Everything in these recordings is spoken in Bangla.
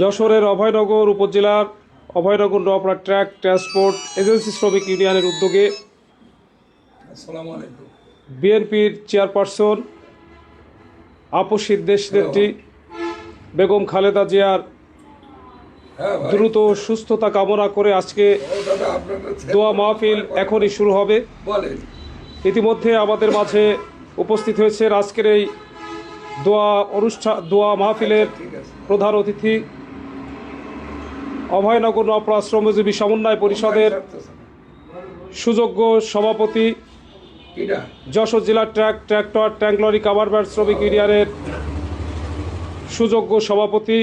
যশোরের অভয়নগর উপজেলার Abhaynagar Noapara truck transport agency শ্রমিক ইউনিয়নের উদ্যোগে বিএনপির চেয়ারপারসন আপসির দেশ নেত্রী বেগম খালেদা জিয়ার হ্যাঁ দ্রুত সুস্থতা কামনা করে আজকে দোয়া মাহফিল এখনই শুরু হবে। ইতিমধ্যে আমাদের মাঝে উপস্থিত হয়েছে আজকের এই দোয়া অনুষ্ঠান দোয়া মাহফিলের প্রধান অতিথি অভয়নগর নপড়া শ্রমজীবী সমন্বয় পরিষদের সুযোগ্য সভাপতি যশোর জেলা ট্র্যাক ট্র্যাক্টর ট্যাঙ্কলরি কাভারব্যাট শ্রমিক ইউনিয়নের সুযোগ্য সভাপতি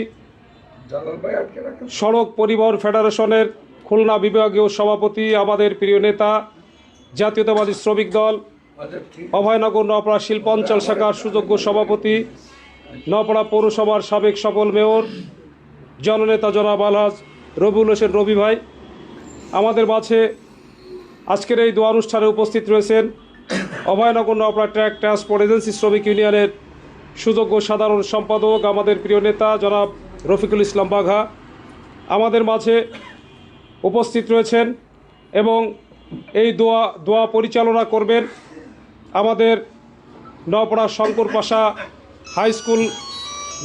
সড়ক পরিবহন ফেডারেশনের খুলনা বিভাগীয় সভাপতি আমাদের প্রিয় নেতা জাতীয়তাবাদী শ্রমিক দল আচ্ছা অভয়নগর নপড়া শিল্পাঞ্চল শাখার সুযোগ্য সভাপতি নপড়া পৌরসভার সাবেক সফল মেয়র জননেতা জনাব আলহাজ রবিউল হোসেন রবি ভাই, আমাদের মাঝে আজকের এই দোয়া অনুষ্ঠানে উপস্থিত রয়েছেন Abhaynagar Noapara truck transport agency শ্রমিক ইউনিয়নের সুযোগ্য সাধারণ সম্পাদক, আমাদের প্রিয় নেতা জনাব রফিকুল ইসলাম বাঘা। আমাদের মাঝে উপস্থিত রয়েছেন এবং এই দোয়া দোয়া পরিচালনা করবেন আমাদের Noapara Shankar Pasha high school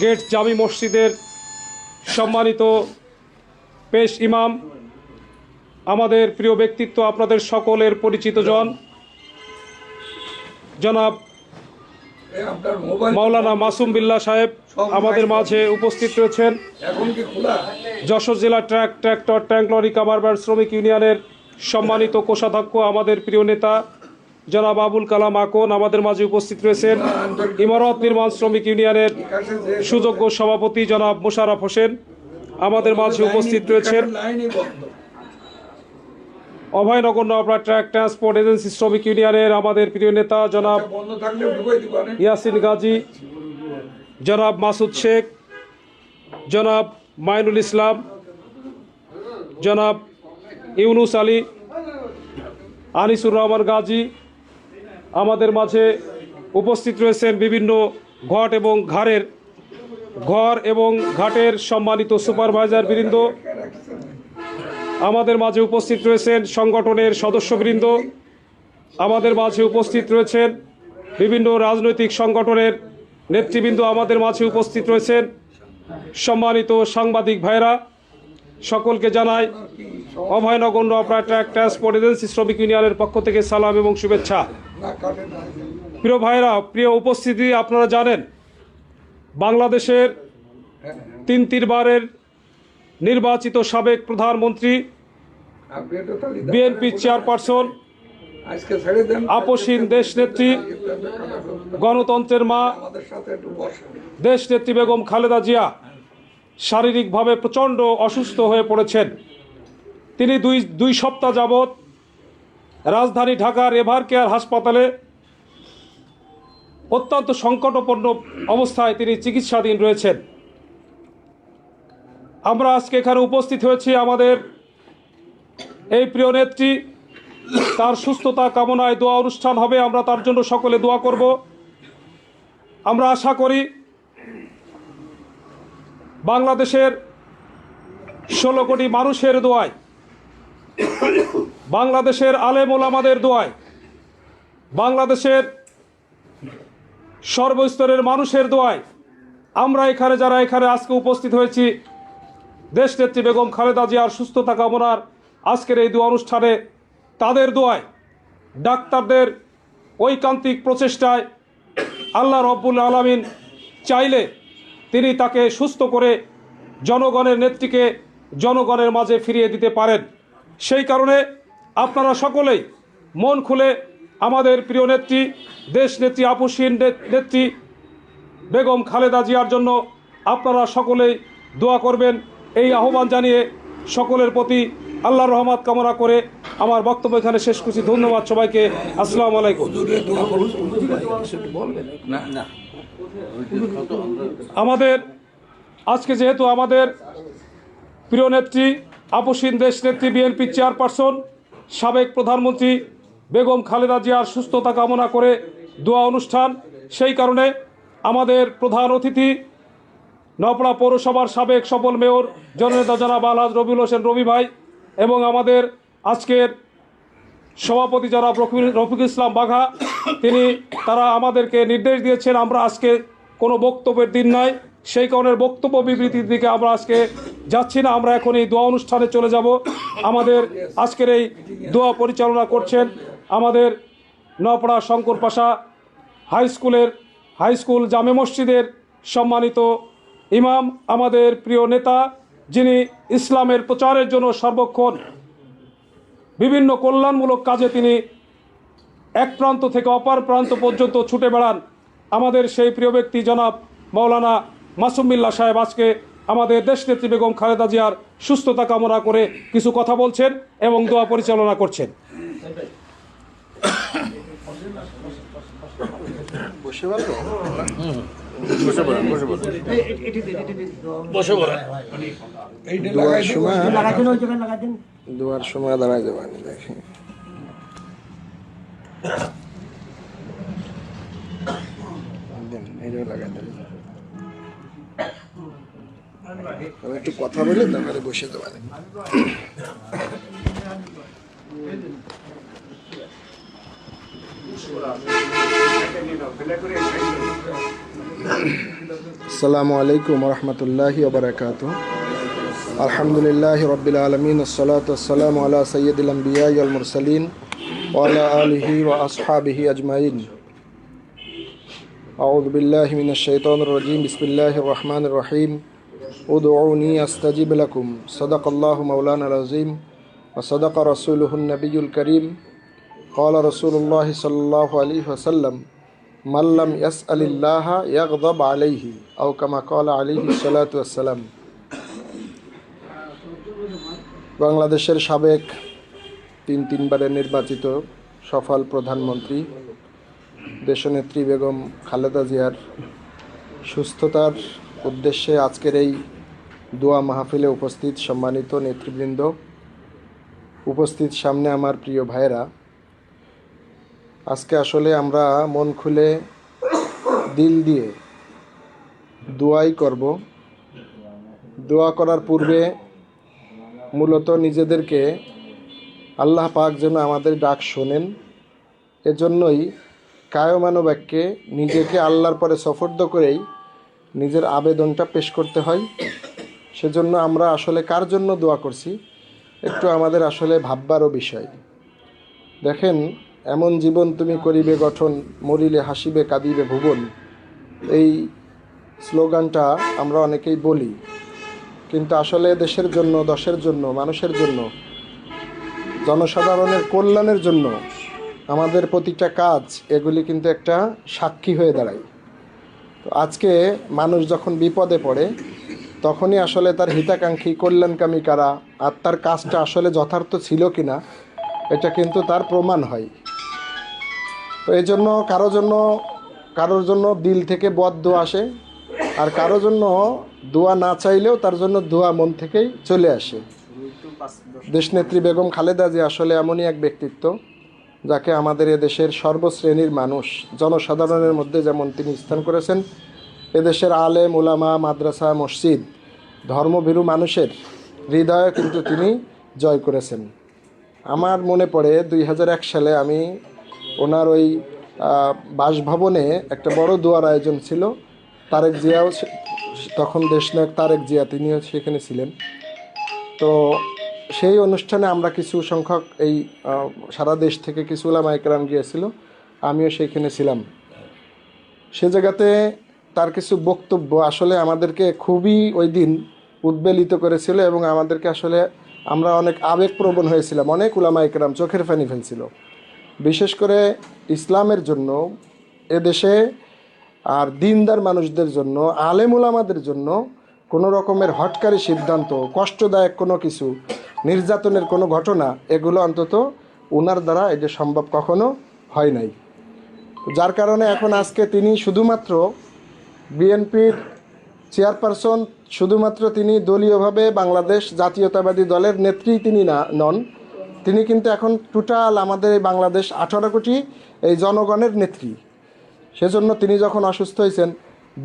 gate জামি মসজিদের সম্মানিত পেশ ইমাম, আমাদের প্রিয় ব্যক্তিত্ব, আপনাদের সকলের পরিচিত জন। জনাব মাওলানা মাসুম বিল্লা সাহেব আমাদের মাঝে উপস্থিত রয়েছেন। যশোর জেলা ট্র্যাক ট্র্যাক্টর ট্যাঙ্ক লরি কাভারব্যাট শ্রমিক ইউনিয়নের সম্মানিত কোষাধ্যক্ষ, আমাদের প্রিয় নেতা জনাব আবুল কালাম আকন আমাদের মাঝে উপস্থিত রয়েছেন। ইমারত নির্মাণ শ্রমিক ইউনিয়নের সুযোগ্য সভাপতি জনাব মোশাররফ হোসেন। আমাদের মাঝে উপস্থিত রয়েছেন Abhaynagar Noapara truck transport agency শ্রমিক ইউনিয়নের আমাদের প্রিয় নেতা জনাব ইয়াসিন গাজী, জনাব মাসুদ শেখ, জনাব মাইনুল ইসলাম, জনাব ইউনুস আলী, আনিসুর রহমান গাজী আমাদের মাঝে উপস্থিত রয়েছেন বিভিন্ন ঘট এবং ঘাড়ের ঘর এবং ঘাটের সম্মানিত সুপারভাইজার বৃন্দ, আমাদের মাঝে উপস্থিত রয়েছেন সংগঠনের সদস্যবৃন্দ, আমাদের মাঝে উপস্থিত রয়েছেন বিভিন্ন রাজনৈতিক সংগঠনের নেতৃবৃন্দ, আমাদের মাঝে উপস্থিত রয়েছেন সম্মানিত সাংবাদিক ভাইরা সকলকে জানাই Abhaynagar Noapara truck transport agency শ্রমিক ইউনিয়নের পক্ষ থেকে সালাম এবং শুভেচ্ছা। প্রিয় ভাইরা প্রিয় উপস্থিতি, আপনারা জানেন বাংলাদেশের তিন তিনবারের নির্বাচিত সাবেক প্রধানমন্ত্রী। বিএনপি চেয়ারপারসন, আপসীন দেশনেত্রী গণতন্ত্রের মা বসেন দেশনেত্রী বেগম খালেদা জিয়া শারীরিকভাবে প্রচণ্ড অসুস্থ হয়ে পড়েছেন তিনি দুই দুই সপ্তাহ যাবৎ রাজধানী ঢাকার এভার কেয়ার হাসপাতালে অত্যন্ত সংকটপূর্ণ অবস্থায় তিনি চিকিৎসাধীন রয়েছেন। আমরা আজকে এখানে উপস্থিত হয়েছি আমাদের এই প্রিয় নেত্রী, তার সুস্থতা কামনায় দোয়া অনুষ্ঠান হবে, আমরা তার জন্য সকলে দোয়া করব। আমরা আশা করি বাংলাদেশের ষোলো কোটি মানুষের দোয়ায়, বাংলাদেশের আলেম ওলামাদের দোয়ায়, বাংলাদেশের সর্বস্তরের মানুষের দোয়ায় আমরা এখানে যারা এখানে আজকে উপস্থিত হয়েছি দেশ নেত্রী বেগম খালেদা জিয়ার সুস্থতা কামনার আজকের এই দোয়া অনুষ্ঠানে তাদের দোয়ায়, ডাক্তারদের ঐকান্তিক প্রচেষ্টায় আল্লাহ রব্বুল আলমিন চাইলে তিনি তাকে সুস্থ করে জনগণের নেত্রীকে জনগণের মাঝে ফিরিয়ে দিতে পারেন। সেই কারণে আপনারা সকলেই মন খুলে আমাদের প্রিয় নেত্রী দেশ নেত্রী আপুসীন নেত্রী বেগম খালেদা জিয়ার জন্য আপনারা সকলেই দোয়া করবেন। এই আহ্বান জানিয়ে সকলের প্রতি আল্লাহর রহমত কামনা করে আমার বক্তব্য এখানে শেষ করছি। ধন্যবাদ সবাইকে। আসসালাম আলাইকুম। আমাদের আজকে যেহেতু আমাদের প্রিয় নেত্রী আপসীন দেশ নেত্রী বিএনপি চেয়ারপারসন সাবেক প্রধানমন্ত্রী বেগম খালেদা জিয়ার সুস্থতা কামনা করে দোয়া অনুষ্ঠান। সেই কারণে আমাদের প্রধান অতিথি নপড়া পৌরসভার সাবেক সফল মেয়র, জননেতা জনাব আলহাজ রবিউল হোসেন রবি ভাই এবং আমাদের আজকের সভাপতি জনাব রফি- রফিক ইসলাম বাঘা। তিনি, তারা আমাদেরকে নির্দেশ দিয়েছেন, আমরা আজকে কোনো বক্তব্যের দিন নাই। সেই কারণে বক্তব্য বিবৃতির দিকে আমরা আজকে যাচ্ছি না, আমরা এখন এই দোয়া অনুষ্ঠানে চলে যাব। আমাদের আজকের এই দোয়া পরিচালনা করছেন আমাদের নপড়া শঙ্করপাশা হাই স্কুলের হাই স্কুল জামে মসজিদের সম্মানিত ইমাম, আমাদের প্রিয় নেতা, যিনি ইসলামের প্রচারের জন্য সর্বক্ষণ বিভিন্ন কল্যাণমূলক কাজে তিনি এক প্রান্ত থেকে অপর প্রান্ত পর্যন্ত ছুটে বেড়ান। আমাদের সেই প্রিয় ব্যক্তি জনাব মৌলানা মাসুমিল্লা সাহেব আজকে আমাদের দেশনেত্রী বেগম খালেদা জিয়ার সুস্থতা কামনা করে কিছু কথা বলছেন এবং দোয়া পরিচালনা করছেন। বসে পারব বসে পড়েন বসে পড়েন। এইটা লাগাই দেবো। দুয়ার সময় দাঁড়ায় যাবেন দেখি। দেন, এইটাও লাগাই দেন। আমি একটু কথা বলে তারপরে বসে দেবেন। আসসালামু আলাইকুম রহমতুল্লাহি ওবরাকাত আলহামদুলিল্লাহ রবিল আলমিন সালাত আসসালাম আলা সৈয়দুল আম্বিয়া আল মুরসালিন ওয়ালা আলিহি ওয়া আসহাবিহি আজমাইন أعوذ بالله من الشيطان الرجيم بسم الله الرحمن الرحيم ادعوني أستجيب لكم صدق الله مولانا العظيم وصدق رسوله النبي الكريم قال رسول الله صلى الله عليه وسلم من لم يسأل الله يغضب عليه أو كما قال عليه الصلاة والسلام বাংলাদেশের সাবেক তিন তিনবারের নির্বাচিত সফল প্রধানমন্ত্রী দেশনেত্রী বেগম খালেদা জিয়ার সুস্থতার উদ্দেশ্যে আজকের এই দোয়া মাহফিলে উপস্থিত সম্মানিত নেতৃবৃন্দ উপস্থিত সামনে আমার প্রিয় ভাইয়েরা আজকে আসলে আমরা মন খুলে দিল দিয়ে দোয়াই করব। দোয়া করার পূর্বে মূলত নিজেদেরকে আল্লাহ পাক যেন আমাদের ডাক শোনেন। এজন্যই কায়মানো বাক্যে নিজেকে আল্লাহর পরে সফর্দ করেই নিজের আবেদনটা পেশ করতে হয়। সেজন্য আমরা আসলে কার জন্য দোয়া করছি? একটু আমাদের আসলে ভাববারও বিষয়। দেখেন এমন জীবন তুমি করিবে গঠন, মরিলে হাসিবে, কাঁদিবে ভুবন। এই স্লোগানটা আমরা অনেকেই বলি। কিন্তু আসলে দেশের জন্য, দশের জন্য, মানুষের জন্য, জনসাধারণের কল্যাণের জন্য আমাদের প্রতিটা কাজ, এগুলি কিন্তু একটা সাক্ষী হয়ে দাঁড়ায়। তো আজকে মানুষ যখন বিপদে পড়ে, তখনই আসলে তার হিতাকাঙ্ক্ষী কল্যাণকামী কারা, আর তার কাজটা আসলে যথার্থ ছিল কিনা, এটা কিন্তু তার প্রমাণ হয়। তো এই জন্য কারও জন্য, কারোর জন্য দিল থেকে বদ দোয়া আসে, আর কারও জন্য দোয়া না চাইলেও তার জন্য দোয়া মন থেকেই চলে আসে। দেশনেত্রী বেগম খালেদা জি আসলে এমনই এক ব্যক্তিত্ব, যাকে আমাদের এদেশের সর্বশ্রেণীর মানুষ, জনসাধারণের মধ্যে যেমন তিনি স্থান করেছেন এদেশের আলেম ওলামা মাদ্রাসা, মসজিদ, ধর্মভীরু মানুষের হৃদয়ে কিন্তু তিনি জয় করেছেন। আমার মনে পড়ে দুই হাজার এক সালে আমি ওনার ওই বাসভবনে একটা বড় দোয়ার আয়োজন ছিল। তারেক জিয়াও তখন দেশনায়ক তারেক জিয়া, তিনিও সেখানে ছিলেন। তো সেই অনুষ্ঠানে আমরা কিছু সংখ্যক এই সারা দেশ থেকে কিছু ওলামা একরাম গিয়েছিল, আমিও সেইখানে ছিলাম। সে জায়গাতে তার কিছু বক্তব্য আসলে আমাদেরকে খুবই ওই দিন উদ্বেলিত করেছিল এবং আমাদেরকে আসলে আমরা অনেক আবেগপ্রবণ হয়েছিলাম। অনেক উলামা একরাম চোখের পানি ফেলছিল। বিশেষ করে ইসলামের জন্য, এদেশে আর দিনদার মানুষদের জন্য, আলেম উলামাদের জন্য কোনো রকমের হটকারী সিদ্ধান্ত, কষ্টদায়ক কোনো কিছু, নির্যাতনের কোনো ঘটনা, এগুলো অন্তত ওনার দ্বারা এটা সম্ভব কখনো হয় নাই। যার কারণে এখন আজকে তিনি শুধুমাত্র বিএনপির চেয়ারপারসন, শুধুমাত্র তিনি দলীয়ভাবে বাংলাদেশ জাতীয়তাবাদী দলের নেত্রী তিনি না, নন তিনি কিন্তু এখন টোটাল আমাদের এই বাংলাদেশ আঠারো কোটি এই জনগণের নেত্রী। সেজন্য তিনি যখন অসুস্থ হয়েছেন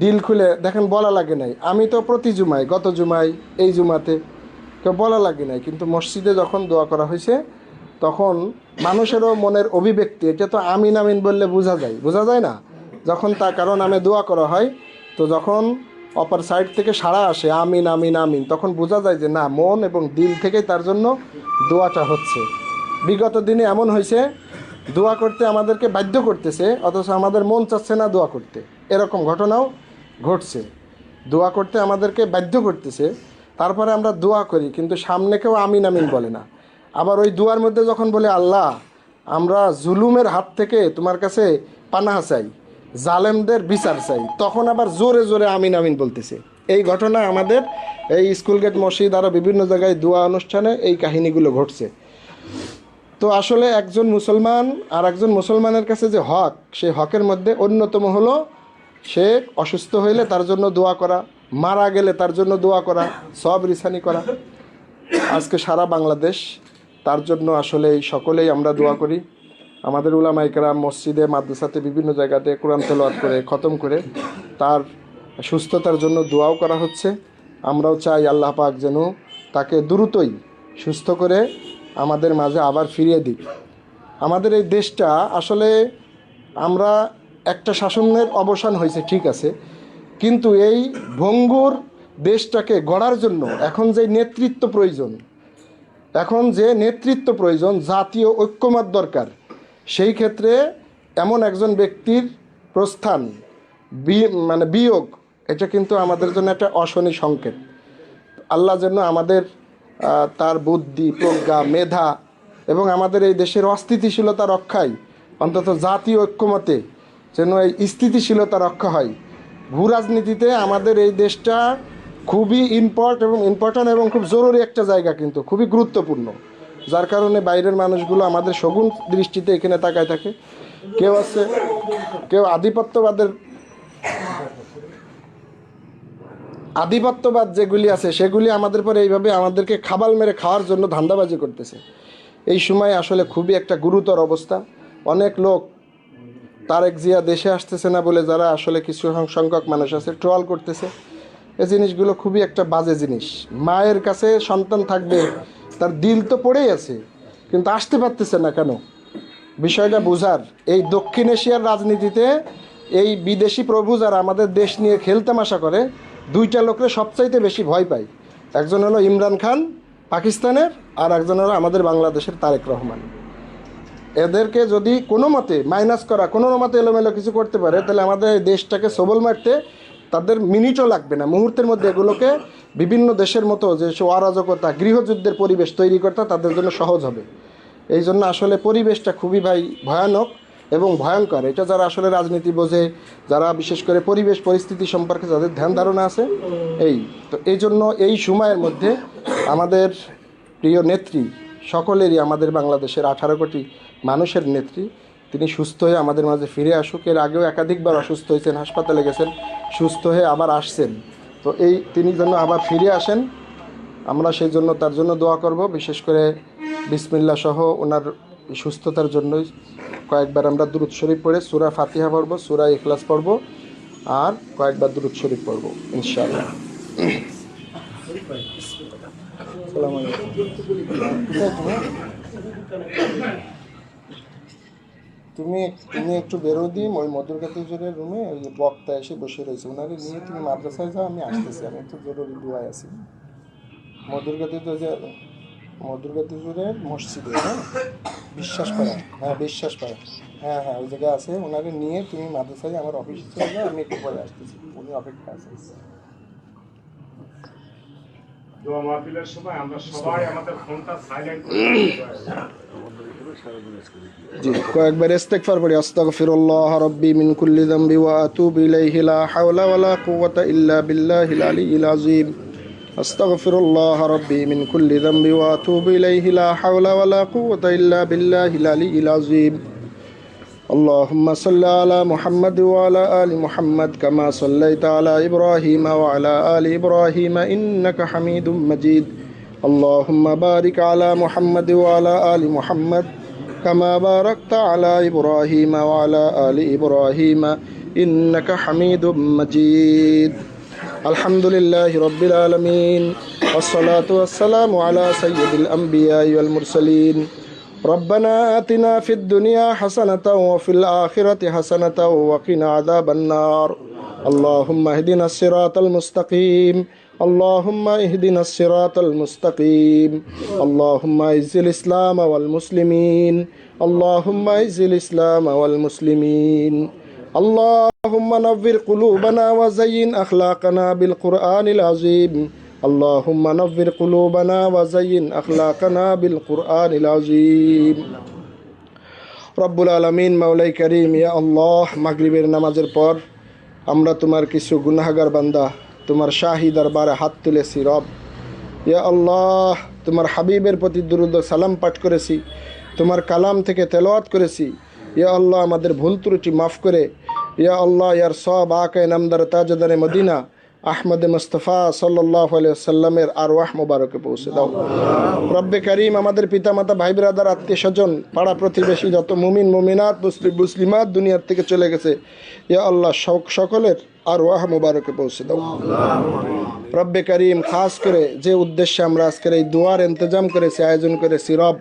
দিল খুলে দেখেন বলা লাগে নাই। আমি তো প্রতি জুমায় গত জুমায় এই জুমাতে কেউ বলা লাগে নাই। কিন্তু মসজিদে যখন দোয়া করা হয়েছে, তখন মানুষেরও মনের অভিব্যক্তি, এটা তো আমিন আমিন বললে বোঝা যায়। বোঝা যায় না? যখন তার কারণ আমি দোয়া করা হয়, তো যখন অপর সাইড থেকে সাড়া আসে, আমিন আমিন আমিন। তখন বোঝা যায় যে না, মন এবং দিল থেকেই তার জন্য দোয়াটা হচ্ছে। বিগত দিনে এমন হয়েছে, দোয়া করতে আমাদেরকে বাধ্য করতেছে, অথচ আমাদের মন চাচ্ছে না দোয়া করতে। এরকম ঘটনাও ঘটছে। দোয়া করতে আমাদেরকে বাধ্য করতেছে, তারপরে আমরা দোয়া করি, কিন্তু সামনে কেউ আমিন আমিন বলে না। আবার ওই দোয়ার মধ্যে যখন বলে, আল্লাহ, আমরা জুলুমের হাত থেকে তোমার কাছে পানাহা চাই। জালেমদের বিচার চাই। তখন আবার জোরে জোরে আমিন আমিন বলতেছে। এই ঘটনা আমাদের এই স্কুল গেট, মসজিদ আরও বিভিন্ন জায়গায় দোয়া অনুষ্ঠানে এই কাহিনীগুলো ঘটছে। তো আসলে একজন মুসলমান আর একজন মুসলমানের কাছে যে হক সেই হকের মধ্যে অন্যতম হলো সে অসুস্থ হইলে তার জন্য দোয়া করা, মারা গেলে তার জন্য দোয়া করা, সব রিসানি করা। আজকে সারা বাংলাদেশ তার জন্য আসলে সকলেই আমরা দোয়া করি। আমাদের উলামাইকরা মসজিদে, মাদ্রাসাতে বিভিন্ন জায়গাতে কোরআন তেলাওয়াত করে, খতম করে তার সুস্থতার জন্য দোয়াও করা হচ্ছে। আমরাও চাই আল্লাহ পাক যেন তাকে দ্রুতই সুস্থ করে আমাদের মাঝে আবার ফিরিয়ে দিক। আমাদের এই দেশটা আসলে আমরা একটা শাসনের অবসান হয়েছে, ঠিক আছে। কিন্তু এই ভঙ্গুর দেশটাকে গড়ার জন্য এখন যে নেতৃত্ব প্রয়োজন, এখন যে নেতৃত্ব প্রয়োজন, জাতীয় ঐক্যমত দরকার সেই ক্ষেত্রে এমন একজন ব্যক্তির প্রস্থান, বি- মানে বিয়োগ, এটা কিন্তু আমাদের জন্য একটা অশনি সংকেত। আল্লাহ যেন আমাদের তার বুদ্ধি, প্রজ্ঞা, মেধা এবং আমাদের এই দেশের অস্থিতিশীলতা রক্ষায়, অন্তত জাতীয় ঐক্যমতে যেন এই স্থিতিশীলতা রক্ষা হয়। ভূ রাজনীতিতে আমাদের এই দেশটা খুবই ইম্পর্ট এবং ইম্পর্ট্যান্ট এবং খুব জরুরি একটা জায়গা কিন্তু, খুবই গুরুত্বপূর্ণ। যার কারণে বাইরের মানুষগুলো আমাদের সগুণ দৃষ্টিতে এখানে তাকায় থাকে। কেউ আছে, কেউ আধিপত্যবাদের আধিপত্যবাদ যেগুলি আছে, সেগুলি আমাদের পরে এইভাবে আমাদেরকে খাবাল মেরে খাওয়ার জন্য ধান্দাবাজি করতেছে। এই সময় আসলে খুবই একটা গুরুতর অবস্থা। অনেক লোক তারেক জিয়া দেশে আসতেছে না বলে যারা আসলে কিছু সংখ্যক মানুষ আছে, ট্রল করতেছে। এই জিনিসগুলো খুবই একটা বাজে জিনিস। মায়ের কাছে সন্তান থাকবে তার দিল তো পড়েই আছে, কিন্তু আসতে পারতেছে না কেন? বিষয়টা বোঝার। এই দক্ষিণ এশিয়ার রাজনীতিতে এই বিদেশি প্রভু যারা আমাদের দেশ নিয়ে খেলতামাশা করে, দুইটা লোকের সবচাইতে বেশি ভয় পায়। একজন হলো ইমরান খান, পাকিস্তানের, আর একজন হলো আমাদের বাংলাদেশের তারেক রহমান। এদেরকে যদি কোনো মতে মাইনাস করা, কোনো মতে এলোমেলো কিছু করতে পারে, তাহলে আমাদের দেশটাকে সবল মারতে তাদের মিনিটও লাগবে না। মুহূর্তের মধ্যে এগুলোকে বিভিন্ন দেশের মতো যে অরাজকতা, গৃহযুদ্ধের পরিবেশ তৈরি করতে তাদের জন্য সহজ হবে। এই জন্য আসলে পরিবেশটা খুবই ভাই ভয়ানক এবং ভয়ঙ্কর। এটা যারা আসলে রাজনীতি বোঝে, যারা বিশেষ করে পরিবেশ পরিস্থিতি সম্পর্কে যাদের ধ্যান ধারণা আছে, এই। তো এই জন্য এই সময়ের মধ্যে আমাদের প্রিয় নেত্রী, সকলেরই আমাদের বাংলাদেশের আঠারো কোটি মানুষের নেত্রী তিনি সুস্থ হয়ে আমাদের মাঝে ফিরে আসুক। এর আগেও একাধিকবার অসুস্থ হয়েছেন, হাসপাতালে গেছেন, সুস্থ হয়ে আবার আসছেন। তো এই তিনি যেন আবার ফিরে আসেন, আমরা সেই জন্য তার জন্য দোয়া করব। বিশেষ করে বিসমিল্লা সহ ওনার সুস্থতার জন্যই কয়েকবার আমরা দুরুদ শরীফ পড়ে সুরা ফাতিহা পড়ব, সুরা ইখলাস পড়ব, আর কয়েকবার দুরুদ শরীফ পড়ব, ইনশাআল্লাহ। তুমি তুমি একটু বেরো দিই ওই মধুরকাতিজুরের রুমে ওই বক্তা এসে বসে রয়েছে। ওনারে নিয়ে তুমি মাদ্রাসায় যাও, আমি আসতেছি। আমি একটু জরুরি দুয়ায় আছি। মধুরকাতিজুর যে মধুরকাতিজুরের মসজিদে হ্যাঁ? বিশ্বাস করা হ্যাঁ বিশ্বাস করা। হ্যাঁ হ্যাঁ ওই জায়গায় আছে। ওনারে নিয়ে তুমি মাদ্রাসায় আমার অফিসে চলে যাও, আমি একটু পরে আসতেছি। উনি অপেক্ষা আছে। দোয়া মাহফিলের সময় আমরা সবাই আমাদের ফোনটা সাইলেন্ট করে জি কয়েকবার ইস্তেগফার পড়ি আস্তাগফিরুল্লাহ রাব্বি মিন কুল্লি যামবি ওয়া আতুবু ইলাইহি লা হাওলা ওয়া লা কুওয়াতা ইল্লা বিল্লাহিল আলিয়্যিল আযীম আস্তাগফিরুল্লাহ রাব্বি মিন কুল্লি যামবি ওয়া আতুবু ইলাইহি লা হাওলা ওয়া লা কুওয়াতা ইল্লা বিল্লাহিল আলিয়্যিল আযীম اللهم صل على محمد وعلى آل محمد كما صليت على إبراهيم وعلى آل إبراهيم إنك حميد مجيد اللهم بارك على محمد وعلى آل محمد كما باركت على إبراهيم وعلى آل إبراهيم إنك حميد مجيد. الحمد لله رب العالمين والصلاة والسلام على سيد الأنبياء والمرسلين. ربنا آتنا في الدنيا حسنة وفي الآخرة حسنة وقنا عذاب النار. اللهم اهدنا الصراط المستقيم. اللهم اهدنا الصراط المستقيم اللهم اعز الإسلام والمسلمين اللهم اعز الإسلام والمسلمين اللهم نور قلوبنا وزين أخلاقنا بالقرآن العظيم اللهم نور قلوبنا وزين أخلاقنا بالقرآن العظيم রব্বুল আলমিন মাওলাই করিম ইয়া আল্লাহ মাগরিবের নামাজের পর আমরা তোমার কিছু গুনাহগার বান্দা তোমার শাহী দরবারে হাত তুলেছি, রব। ইয়া আল্লাহ, তোমার হাবিবের প্রতি দুরুদ সালাম পাঠ করেছি, তোমার কালাম থেকে তেলাওয়াত করেছি। ইয়া আল্লাহ, আমাদের ভুল ত্রুটি মাফ করে। ইয়া আল্লাহ, ইয়ার সব আকায় নামদার তাজদারে মদিনা, আহমদ মুস্তফা সাল্লাহ সাল্লামের আর ওয়াহ মোবারকে পৌঁছে দাও। রব্বে করিম, আমাদের পিতামাতা, ভাই ব্রাদার, আত্মীয় স্বজন, পাড়া প্রতিবেশী, যত মুমিন, মুমিনাত, মুসলিম, মুসলিমাত দুনিয়ার থেকে চলে গেছে। ইয়া আল্লাহ সক- সকলের আর ওয়াহ মোবারকে পৌঁছে দাও। রব্বে করিম, খাস করে যে উদ্দেশ্যে আমরা আজকের এই দোয়ার ইন্তজাম করেছি, আয়োজন করেছি, রব,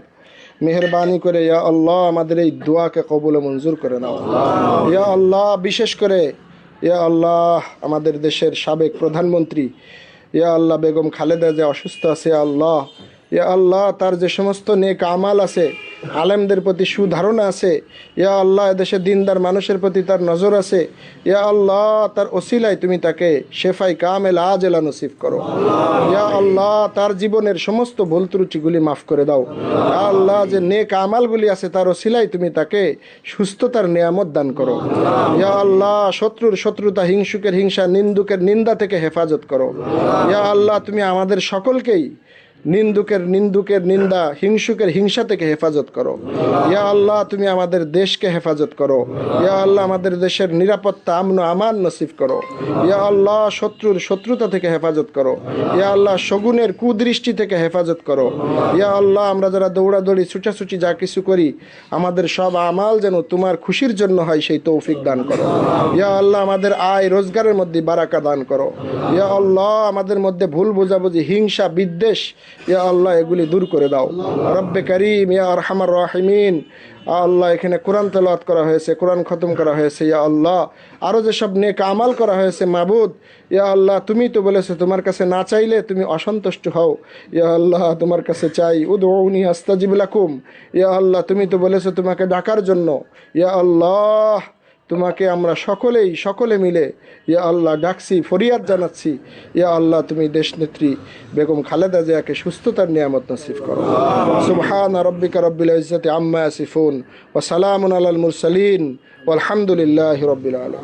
মেহরবানি করে ইয়া আল্লাহ আমাদের এই দোয়াকে কবুল মঞ্জুর করে নাও। ইয়া আল্লাহ, বিশেষ করে ইয়া আল্লাহ আমাদের দেশের সাবেক প্রধানমন্ত্রী, ইয়া আল্লাহ বেগম খালেদা যে অসুস্থ আছে আল্লাহ ইয়া আল্লাহ, তার যে সমস্ত নেক আমাল আছে, আলেমদের প্রতি সুধারণা আছে, ইয়া আল্লাহ, এদেশে দিনদার মানুষের প্রতি তার নজর আছে, ইয়া আল্লাহ, তার ওসিলায় তুমি তাকে শেফাই কামেল আজেলা নসিব করো। ইয়া আল্লাহ, তার জীবনের সমস্ত ভুল ত্রুটিগুলি মাফ করে দাও। ইয়া আল্লাহ, যে নেক আমালগুলি আছে, তার ওসিলায় তুমি তাকে সুস্থতার নিয়ামত দান করো। ইয়া আল্লাহ, শত্রুর শত্রুতা, হিংসুকের হিংসা, নিন্দুকের নিন্দা থেকে হেফাজত করো। ইয়া আল্লাহ, তুমি আমাদের সকলকেই নিন্দুকের নিন্দুকের নিন্দা, হিংসুকের হিংসা থেকে হেফাজত করো। ইয়া আল্লাহ, তুমি আমাদের দেশকে হেফাজত করো। ইয়া আল্লাহ, আমাদের দেশের নিরাপত্তা আমন, আমান নসিব করো। ইয়া আল্লাহ, শত্রুর শত্রুতা থেকে হেফাজত করো। ইয়া আল্লাহ, শগুনের কুদৃষ্টি থেকে হেফাজত করো। ইয়া আল্লাহ, আমরা যারা দৌড়াদৌড়ি, ছুটাছুটি যা কিছু করি, আমাদের সব আমাল যেন তোমার খুশির জন্য হয়, সেই তৌফিক দান করো। ইয়া আল্লাহ, আমাদের আয় রোজগারের মধ্যে বারাকা দান করো। ইয়া আল্লাহ, আমাদের মধ্যে ভুল বোঝাবুঝি, হিংসা, বিদ্বেষ ইয়া আল্লাহ, এগুলি দূর করে দাও। রব্বে করিম, ইয়া আরহামার রাহিমিন। আল্লাহ, এখানে কোরআন তেলাওয়াত করা হয়েছে, কোরআন খতম করা হয়েছে, ইয়া আল্লাহ। আরও যেসব নেক আমাল করা হয়েছে, মাবুদ, ইয়া আল্লাহ, তুমি তো বলেছ, তোমার কাছে না চাইলে তুমি অসন্তুষ্ট হও। ইয়া আল্লাহ, তোমার কাছে চাই উদৌনি আস্তাজিব লাকুম। ইয়া আল্লাহ, তুমি তো বলেছ তোমাকে ডাকার জন্য। ইয়া আল্লাহ তোমাকে আমরা সকলেই, সকলে মিলে, ইয়া আল্লাহ ডাকছি, ফরিয়াদ জানাচ্ছি, ইয়া আল্লাহ তুমি দেশনেত্রী বেগম খালেদা জিয়াকে সুস্থতার নিয়ামত নসিফ করো। সুবহান রব্বিকা রব্বিল ইজ্জতি আম্মা আসিফুন ও সালামুন আলাল মুরসালিন ওয়ালহামদুলিল্লাহি রব্বিল আলামিন।